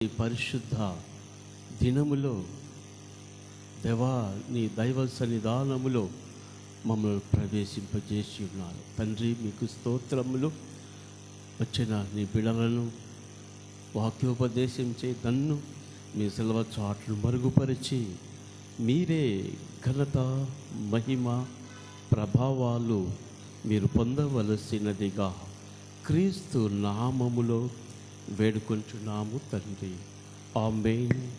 ఈ పరిశుద్ధ దినములో దేవా నీ దైవ సన్నిధానములో మమ్మల్ని ప్రవేశింపజేసి ఉన్నారు. తండ్రి మీకు స్తోత్రములు. వచ్చిన నీ బిడలను వాక్యోపదేశం చే నన్ను మీ సెలవ చాట్లు మరుగుపరిచి మీరే ఘనత మహిమ ప్రభావాలు మీరు పొందవలసినదిగా క్రీస్తు నామములో వేడుకుంటున్నాము తండ్రి. ఆమెన్.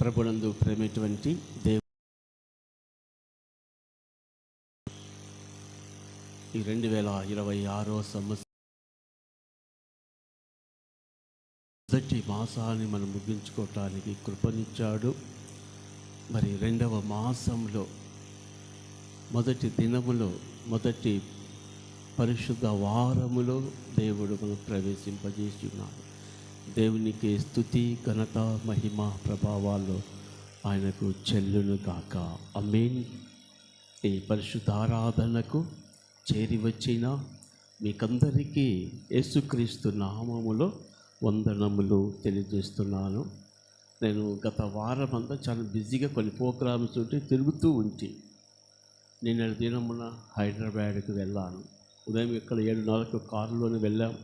ప్రభునందు ప్రేమటువంటి దేవ ఈ రెండు వేల ఇరవై ఆరో సంవత్సరం మొదటి మాసాన్ని మనం ముగించుకోవటానికి కృపనిచ్చాడు. మరి రెండవ మాసంలో మొదటి దినములో మొదటి పరిశుద్ధ వారములో దేవుడు మనం ప్రవేశింపజేసి ఉన్నాడు దేవునికి స్థుతి ఘనత మహిమ ప్రభావాల్లో ఆయనకు చెల్లును కాక అమీన్ ఈ పరిశుద్ధ ఆరాధనకు చేరి వచ్చిన మీకందరికీ యేసుక్రీస్తు నామములో వందనములు తెలియజేస్తున్నాను. నేను గత వారం అంతా చాలా బిజీగా కొన్ని ప్రోగ్రామ్స్ ఉంటే తిరుగుతూ ఉంటే నిన్న దినమున హైదరాబాద్కి వెళ్ళాను. ఉదయం ఇక్కడ ఏడున్నరకు కారులోనే వెళ్ళాం.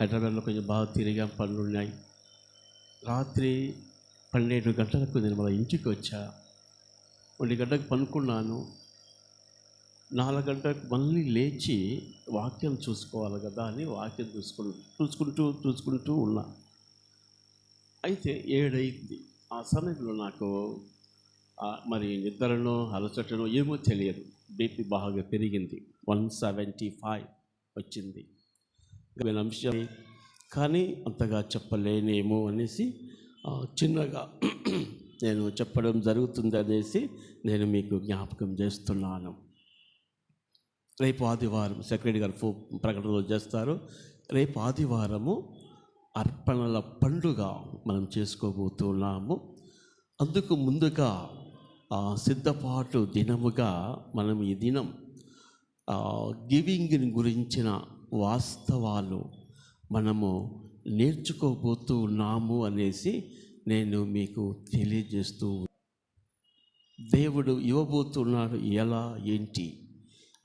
హైదరాబాద్లో కొంచెం బాగా తిరిగాం పనులు ఉన్నాయి. రాత్రి పన్నెండు గంటలకు నేను మళ్ళీ ఇంటికి వచ్చా. ఒంటి గంటకు పనుకున్నాను. నాలుగు గంటలకు మళ్ళీ లేచి వాక్యం చూసుకోవాలి కదా అని వాక్యం చూసుకుని చూసుకుంటూ చూసుకుంటూ ఉన్నా. అయితే ఏడైంది. ఆ సమయంలో నాకు మరి నిద్రనో అలసటను ఏమో తెలియదు. బీపీ బాగా పెరిగింది. వన్ సెవెంటీ ఫైవ్ వచ్చింది. నేను అంశం కానీ అంతగా చెప్పలేనేమో అనేసి చిన్నగా నేను చెప్పడం జరుగుతుంది అనేసి నేను మీకు జ్ఞాపకం చేస్తున్నాను. రేపు ఆదివారం సెక్రటరీ గారు ఫో ప్రకటనలు చేస్తారు. రేపు ఆదివారము అర్పణల పండుగ మనం చేసుకోబోతున్నాము. అందుకు ముందుగా సిద్ధపాటు దినముగా మనం ఈ దినం గివింగ్ గురించిన వాస్తవాలు మనము నేర్చుకోబోతూ ఉన్నాము అనేసి నేను మీకు తెలియజేస్తూ దేవుడు ఇవ్వబోతున్నాడు ఎలా ఏంటి?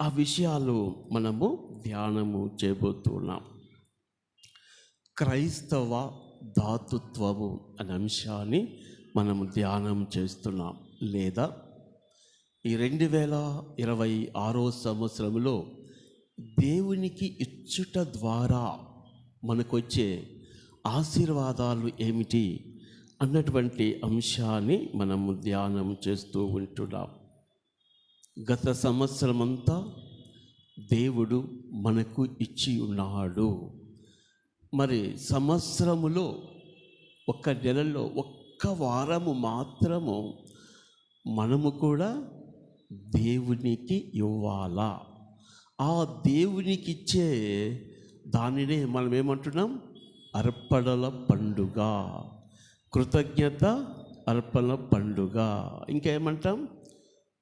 ఆ విషయాలు మనము ధ్యానము చేయబోతున్నాం క్రైస్తవ దాతృత్వము అనే అంశాన్ని మనము ధ్యానం చేస్తున్నాం. లేదా ఈ రెండు వేల ఇరవై ఆరో సంవత్సరంలో దేవునికి ఇచ్చుట ద్వారా మనకొచ్చే ఆశీర్వాదాలు ఏమిటి అన్నటువంటి అంశాన్ని మనము ధ్యానం చేస్తూ ఉంటున్నాం. గత సంవత్సరమంతా దేవుడు మనకు ఇచ్చి ఉన్నాడు. మరి సంవత్సరములో ఒక్క నెలలో ఒక్క వారము మాత్రము మనము కూడా దేవునికి ఇవ్వాలా? ఆ దేవునికి ఇచ్చే దానినే మనం ఏమంటున్నాం? అర్పణల పండుగ. కృతజ్ఞత అర్పణ పండుగ. ఇంకా ఏమంటాం?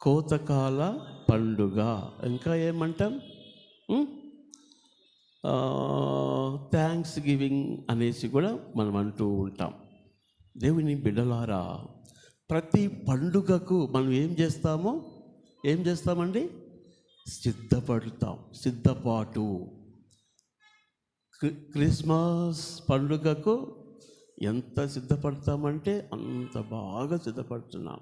కోతకాల పండుగ. ఇంకా ఏమంటాం? థ్యాంక్స్ గివింగ్ అనేసి కూడా మనం అంటూ ఉంటాం. దేవుని బిడ్డలారా ప్రతి పండుగకు మనం ఏం చేస్తామో? ఏం చేస్తామండి? సిద్ధపడతాం. సిద్ధపాటు. క్రి- క్రిస్మస్ పండుగకు ఎంత సిద్ధపడతామంటే అంత బాగా సిద్ధపడుతున్నాం.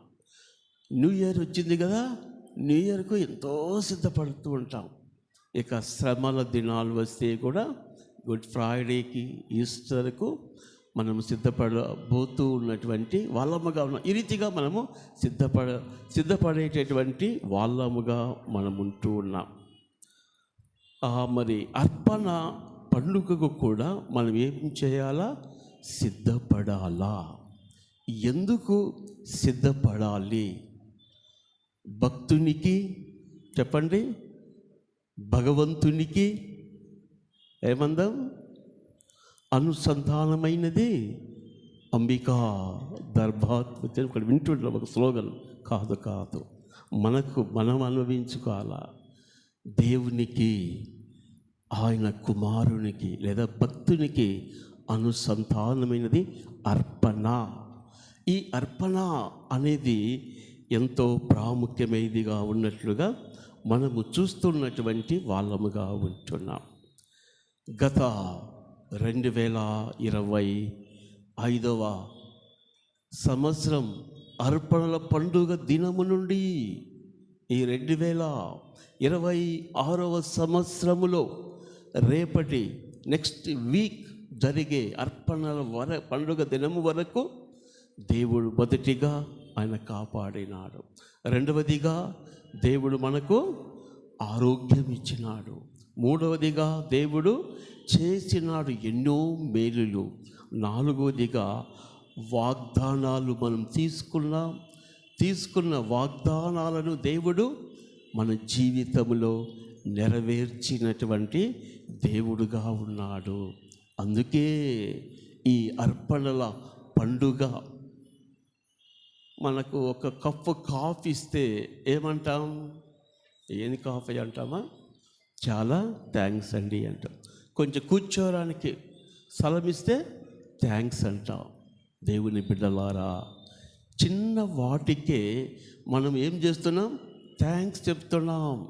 న్యూ ఇయర్ వచ్చింది కదా? న్యూ ఇయర్కు ఎంతో సిద్ధపడుతూ ఉంటాం. ఇక శ్రమల దినాలు వస్తే కూడా గుడ్ ఫ్రైడేకి ఈస్టర్కు మనము సిద్ధపడబోతూ ఉన్నటువంటి వాళ్ళముగా ఉన్న. ఈ రీతిగా మనము సిద్ధపడ సిద్ధపడేటటువంటి వాళ్ళముగా మనం ఉంటూ ఉన్నాం. ఆ మరి అర్పణ పండుగకు కూడా మనం ఏం చేయాలా? సిద్ధపడాలా. ఎందుకు సిద్ధపడాలి? భక్తునికి చెప్పండి భగవంతునికి ఏమందాం? అనుసంధానమైనది అంబికా దర్భాత్మతి ఒకటి వింటుంటాం ఒక స్లోగన్. కాదు కాదు. మనకు మనం అనుభవించుకోవాలా. దేవునికి ఆయన కుమారునికి లేదా భక్తునికి అనుసంధానమైనది అర్పణ. ఈ అర్పణ అనేది ఎంతో ప్రాముఖ్యమైనదిగా ఉన్నట్లుగా మనము చూస్తున్నటువంటి వాళ్ళముగా ఉంటున్నాం. గత రెండు వేల ఇరవై ఐదవ సంవత్సరం అర్పణల పండుగ దినము నుండి ఈ రెండు వేల ఇరవై ఆరవ సంవత్సరములో రేపటి నెక్స్ట్ వీక్ జరిగే అర్పణల వర పండుగ దినము వరకు దేవుడు మొదటిగా ఆయన కాపాడినాడు. రెండవదిగా దేవుడు మనకు ఆరోగ్యం ఇచ్చినాడు మూడవదిగా దేవుడు చేసినాడు ఎన్నో మేలులు. నాలుగవదిగా వాగ్దానాలు మనం తీసుకున్నాం. తీసుకున్న వాగ్దానాలను దేవుడు మన జీవితంలో నెరవేర్చినటువంటి దేవుడుగా ఉన్నాడు. అందుకే ఈ అర్పణల పండుగ మనకు ఒక కప్పు కాఫీ ఇస్తే ఏమంటాం? ఏం కాఫీ అంటామా? చాలా థ్యాంక్స్ అండి అంటాం. కొంచెం కూర్చోవడానికి స్థలం ఇస్తే థ్యాంక్స్ అంటాం. దేవుని బిడ్డలారా చిన్న వాటికే మనం ఏం చేస్తున్నాం? థ్యాంక్స్ చెప్తున్నాం.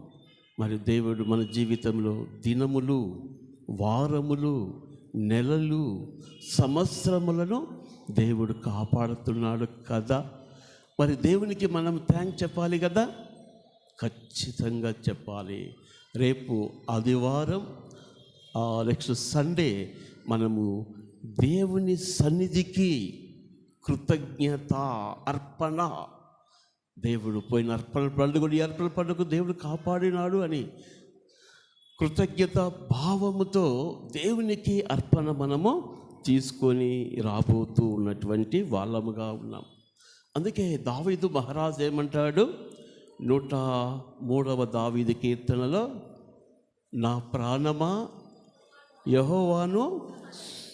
మరి దేవుడు మన జీవితంలో దినములు వారములు నెలలు సంవత్సరములను దేవుడు కాపాడుతున్నాడు కదా. మరి దేవునికి మనం థ్యాంక్స్ చెప్పాలి కదా? ఖచ్చితంగా చెప్పాలి. రేపు ఆదివారం నెక్స్ట్ సండే మనము దేవుని సన్నిధికి కృతజ్ఞత అర్పణ. దేవుడు పోయిన అర్పణ పండుగ ఈ అర్పణ పండుగ దేవుడు కాపాడినాడు అని కృతజ్ఞత భావముతో దేవునికి అర్పణ మనము తీసుకొని రాబోతూ ఉన్నటువంటి వాళ్ళముగా ఉన్నాం. అందుకే దావీదు మహారాజు ఏమంటాడు? నూట మూడవ దావీది కీర్తనలో నా ప్రాణమా యహోవాను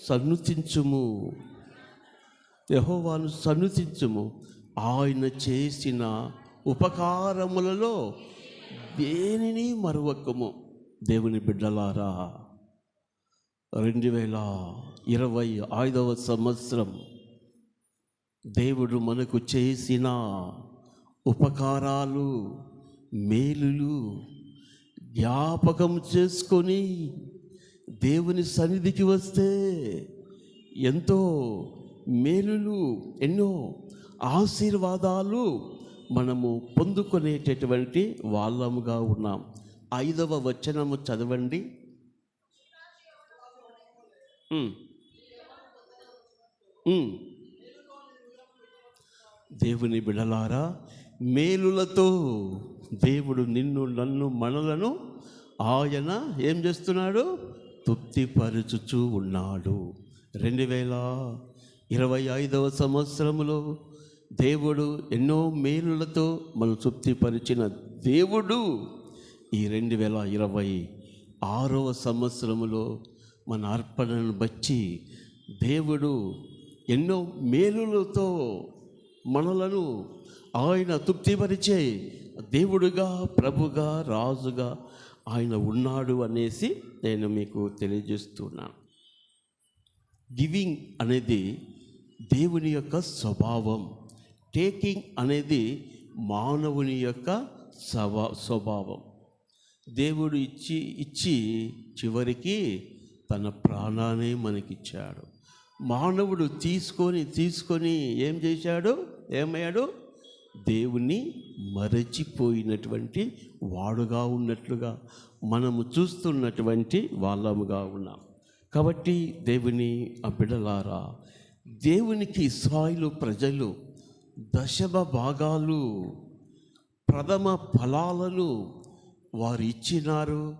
సన్నుతించుము. యహోవాను సన్నుతించుము. ఆయన చేసిన ఉపకారములలో దేనిని మరువకము? దేవుని బిడ్డలారా రెండు వేల ఇరవై ఐదవ సంవత్సరం దేవుడు మనకు చేసిన ఉపకారాలు మేలులు జ్ఞాపకం చేసుకొని దేవుని సన్నిధికి వస్తే ఎంతో మేలులు ఎన్నో ఆశీర్వాదాలు మనము పొందుకునేటటువంటి వాళ్ళముగా ఉన్నాం. ఐదవ వచనము చదవండి. దేవుని బిడలారా మేలులతో దేవుడు నిన్ను నన్ను మనలను ఆయన ఏం చేస్తున్నాడు? తృప్తిపరచుచూ ఉన్నాడు. రెండు వేల ఇరవై ఐదవ సంవత్సరములో దేవుడు ఎన్నో మేలులతో మనం తృప్తిపరిచిన దేవుడు ఈ రెండు వేల ఇరవై ఆరవ సంవత్సరములో మన అర్పణను బట్టి దేవుడు ఎన్నో మేలులతో మనలను ఆయన తృప్తిపరిచే దేవుడుగా ప్రభుగా రాజుగా ఆయన ఉన్నాడు అనేసి నేను మీకు తెలియజేస్తున్నాను గివింగ్ అనేది దేవుని యొక్క స్వభావం. టేకింగ్ అనేది మానవుని యొక్క స్వభా స్వభావం. దేవుడు ఇచ్చి ఇచ్చి చివరికి తన ప్రాణాన్ని మనకిచ్చాడు. మానవుడు తీసుకొని తీసుకొని ఏం చేశాడు? ఏమయ్యాడు? దేవుని మరచిపోయినటువంటి వాడుగా ఉన్నట్లుగా మనము చూస్తున్నటువంటి వాళ్ళముగా ఉన్నాం. కాబట్టి దేవుని ఆ బిడలారా దేవునికి ఇస్రాయిలు ప్రజలు దశమ భాగాలు ప్రథమ ఫలాలను వారు ఇచ్చినారు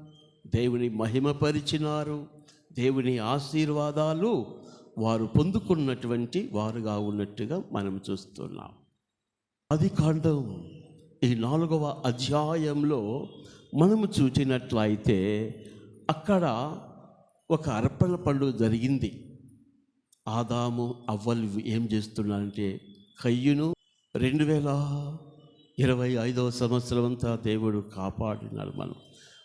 దేవుని మహిమపరిచినారు దేవుని ఆశీర్వాదాలు వారు పొందుకున్నటువంటి వారుగా ఉన్నట్టుగా మనం చూస్తున్నాం. అది కాండం. ఈ నాలుగవ అధ్యాయంలో మనము చూచినట్లయితే అక్కడ ఒక అర్పణ పండుగ జరిగింది. ఆదాము అవ్వలు ఏం చేస్తున్నారంటే కయ్యును రెండు వేల ఇరవై ఐదవ సంవత్సరం అంతా దేవుడు కాపాడినాడు మనం.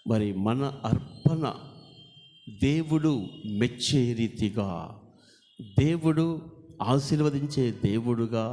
మరి మన అర్పణ దేవుడు మెచ్చే రీతిగా దేవుడు ఆశీర్వదించే దేవుడుగా